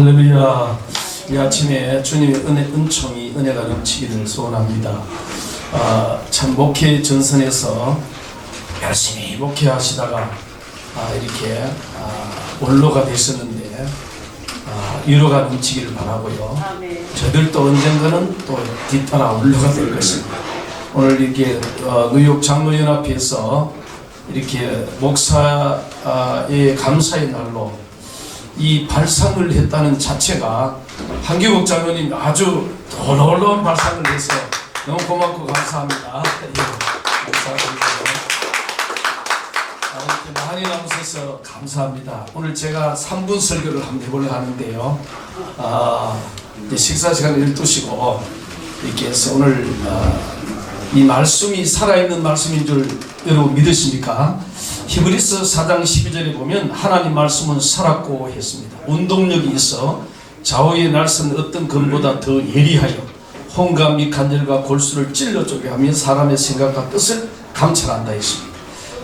할렐루야. 이 아침에 주님의 은혜, 은총이 은혜가 넘치기를 소원합니다. 아, 참 목회 전선에서 열심히 목회하시다가 아, 이렇게 아, 원로가 되셨는데 아, 위로가 넘치기를 바라고요. 저들도 언젠가는 또 뒤따라 원로가 될 것입니다. 오늘 이렇게 어, 뉴욕 장로연합회에서 이렇게 목사의 감사의 날로 이 발상을 했다는 자체가 한기국 장로님 아주 놀라운 발상을 해서 너무 고맙고 감사합니다. 예, 감사합니다. 아, 이렇게 많이 나오셔서 감사합니다. 오늘 제가 3분 설교를 한번 해보려고 하는데요. 아, 식사 시간 12시고 이렇게 해서 오늘 아, 이 말씀이 살아있는 말씀인 줄 여러분 믿으십니까? 히브리서 4장 12절에 보면 하나님 말씀은 살았고 했습니다. 운동력이 있어 좌우의 날선 어떤 금보다 더 예리하여 혼감 및 간절과 골수를 찔러 쪼개 하며 사람의 생각과 뜻을 감찰한다 했습니다.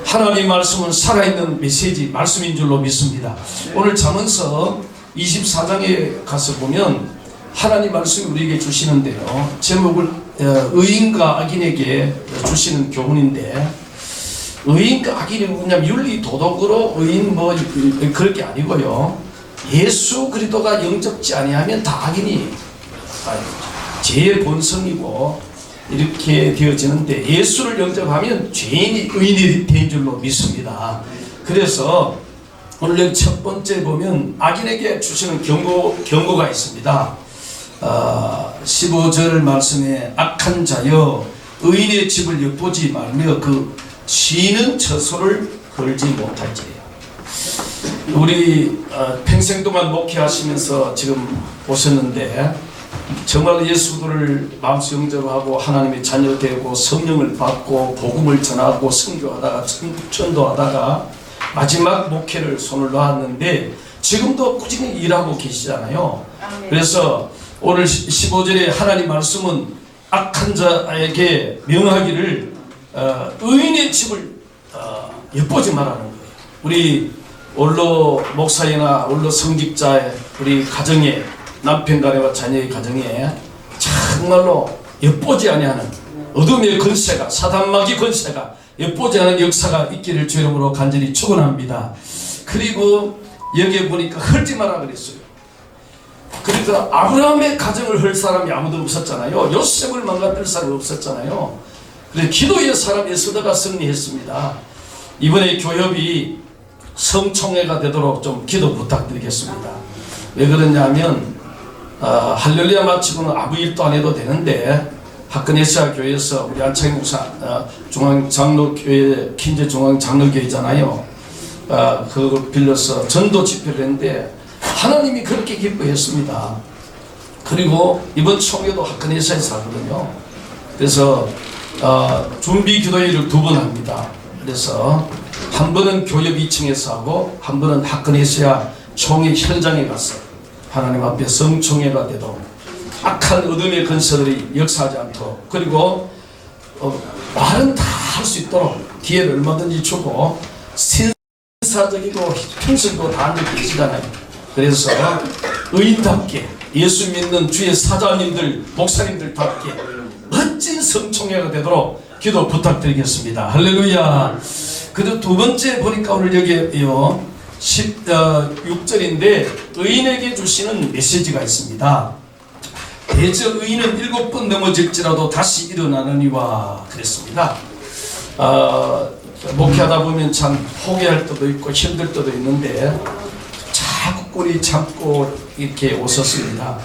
하나님 말씀은 살아있는 메시지 말씀인 줄로 믿습니다. 오늘 잠언서 24장에 가서 보면 하나님 말씀이 우리에게 주시는데요. 제목을 어, 의인과 악인에게 주시는 교훈인데 의인과 악인이 뭐냐면 윤리 도덕으로 의인 뭐 그럴 게 아니고요. 예수 그리스도가 영접지 아니하면 다 악인이 제 본성이고 이렇게 되어지는데 예수를 영접하면 죄인이 의인이 된 줄로 믿습니다. 그래서 오늘 첫 번째 보면 악인에게 주시는 경고 경고가 있습니다. 어, 15절 말씀에 악한 자여 의인의 집을 엿보지 말며 그 쉬는 처소를 걸지 못할지요. 우리 어, 평생 동안 목회하시면서 지금 오셨는데 정말 예수를 마음속 영접하고 하나님의 자녀 되고 성령을 받고 복음을 전하고 선교하다가 천- 전도하다가 마지막 목회를 손을 놓았는데 지금도 꾸준히 일하고 계시잖아요. 아멘. 그래서 오늘 15절에 하나님 말씀은 악한 자에게 명하기를 어, 의인의 집을 어, 엿보지 말라는 거예요. 우리 원로 목사이나 원로 성직자의 우리 가정에 남편 간에와 자녀의 가정에 정말로 엿보지 아니하는 어둠의 권세가 사단마귀 권세가 엿보지 않은 역사가 있기를 주 이름으로 간절히 축원합니다. 그리고 여기에 보니까 헐지 마라 그랬어요. 그러니까 아브라함의 가정을 헐 사람이 아무도 없었잖아요. 요셉을 망가뜨릴 사람이 없었잖아요. 그래서 기도의 사람 에스더가 승리했습니다. 이번에 교협이 성총회가 되도록 좀 기도 부탁드리겠습니다. 왜 그러냐면 어, 할렐루야 마치고는 아무 일도 안 해도 되는데 학근에시아 교회에서 우리 안창희 목사 어, 중앙 장로교회 킨제 중앙 장로교회잖아요. 어, 그걸 빌려서 전도 집회를 했는데 하나님이 그렇게 기뻐했습니다. 그리고 이번 총회도 학근에시아에서 하거든요. 그래서 어, 준비 기도회를 두 번 합니다. 그래서 한 번은 교협 2층에서 하고 한 번은 학근에시아 총회 현장에 가서 하나님 앞에 성총회가 되도록 악한 어둠의 근서들이 역사하지 않도록 그리고 어, 말은 다 할 수 있도록 기회를 얼마든지 주고 신사적이고 평생도 다 앉아 계시잖아요. 그래서 의인답게 예수 믿는 주의 사자님들 목사님들답게 성총회가 되도록 기도 부탁드리겠습니다. 할렐루야. 그리고 두 번째 보니까 오늘 여기에요. 16절인데 의인에게 주시는 메시지가 있습니다. 대저 의인은 일곱 번 넘어질지라도 다시 일어나느니와 그랬습니다. 어, 목회하다 보면 참 포기할 때도 있고 힘들 때도 있는데 자꾸 꿀이 참고 이렇게 오셨습니다.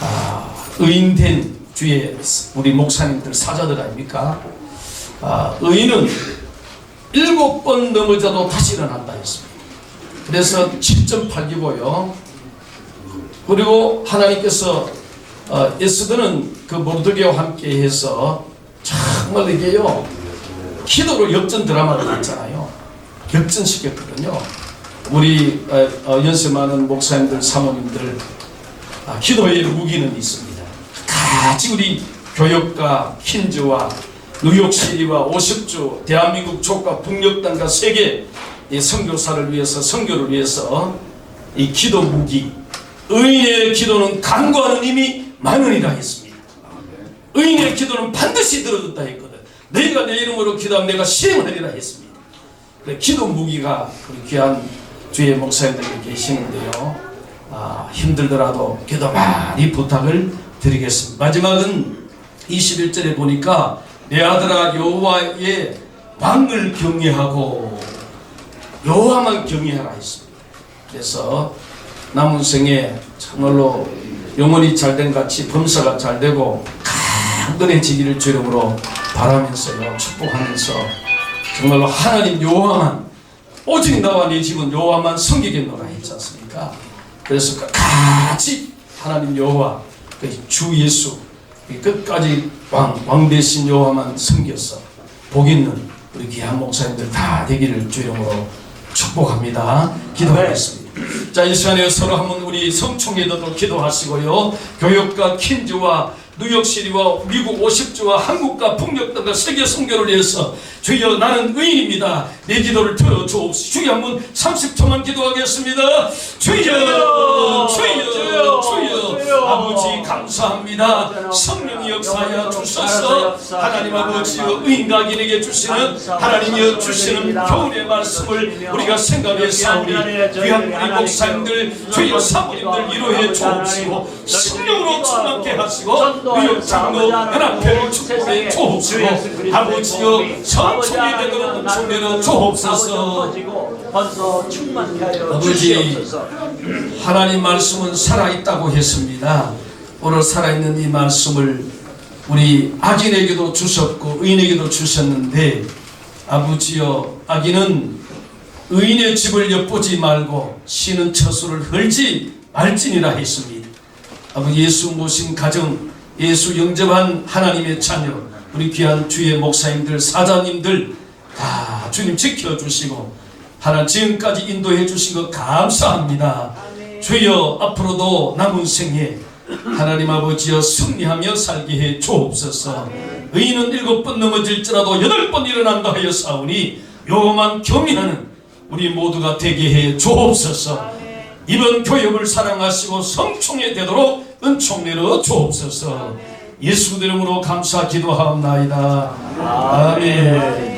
아, 의인된 주의 우리 목사님들 사자들 아닙니까? 아, 의인은 일곱 번 넘어져도 다시 일어난다 했습니다. 그래서 7.8기고요. 그리고 하나님께서 어, 에스더는 그 모르드게와 함께 해서 정말 이게요 기도로 역전 드라마를 했잖아요. 역전시켰거든요. 우리 어, 어, 연세 많은 목사님들, 사모님들 아, 기도의 무기는 있습니다. 같이 우리 교역과 킨즈와 뉴욕시리와 50주 대한민국 족과 북녘땅과 세계 이 선교사를 위해서 선교를 위해서 이 기도 무기 의인의 기도는 간구하는 힘이 많으리라 했습니다. 의인의 기도는 반드시 들어준다 했거든. 너희가 내 이름으로 기도하면 내가 시행하리라 했습니다. 그래, 기도 무기가 우리 귀한 주의 목사님들이 계시는데요. 아, 힘들더라도 기도 많이 부탁을 드리겠습니다. 마지막은 21절에 보니까 내 아들아 여호와의 왕을 경외하고 여호와만 경외하라 했습니다. 그래서 남은 생에 정말로 영혼이 잘된 같이 범사가 잘되고 강건해지기를 주름으로 바라면서요 축복하면서 정말로 하나님 여호와만 오직 나와 네 집은 여호와만 섬기겠노라 했지 않습니까? 그래서 같이 하나님 여호와 그 주 예수 이 끝까지 왕, 왕 대신 여호와만 섬겼어 복 있는 우리 귀한 목사님들 다 되기를 주름으로 축복합니다. 기도하겠습니다. 자, 이 시간에 서로 한번 우리 성총회도 기도하시고요. 교육과 킨즈와 뉴욕시리와 미국 50주와 한국과 북녘 등과 세계 선교를 위해서 주여 나는 의인입니다. 내 기도를 들어주옵소서. 주여 한번 30초만 기도하겠습니다. 주여 감사합니다. 성령 역사하여 주셔서. 하나님 아버지여 의인각인에게 주시는 하나님이여 주시는 교훈의 말씀을 우리가 생각해서 우리. 귀한 우리 목사님들 주여 사모님들 위로해 주옵시고 성령으로 충만케 하시고 뉴욕 장로 연합회를 축복해 주옵시고 아버지여 성총이 되도록 은총되는 주옵소서. 아버지. 하나님 말씀은 살아있다고 했습니다. 오늘 살아있는 이 말씀을 우리 악인에게도 주셨고 의인에게도 주셨는데 아버지여 악인은 의인의 집을 엿보지 말고 쉬는 처소를 헐지 말지니라 했습니다. 아버지 예수 모신 가정 예수 영접한 하나님의 자녀 우리 귀한 주의 목사님들 사장님들 다 주님 지켜주시고 하나 지금까지 인도해 주신 것 감사합니다. 주여 앞으로도 남은 생에 하나님 아버지여 승리하며 살게 해 주옵소서. 의인은 일곱 번 넘어질지라도 여덟 번 일어난다 하여 사오니 요만 경외하는 우리 모두가 되게 해 주옵소서. 이번 교육을 사랑하시고 성총에 되도록 은총 내려 주옵소서. 예수 이름으로 감사 기도하옵나이다. 아멘.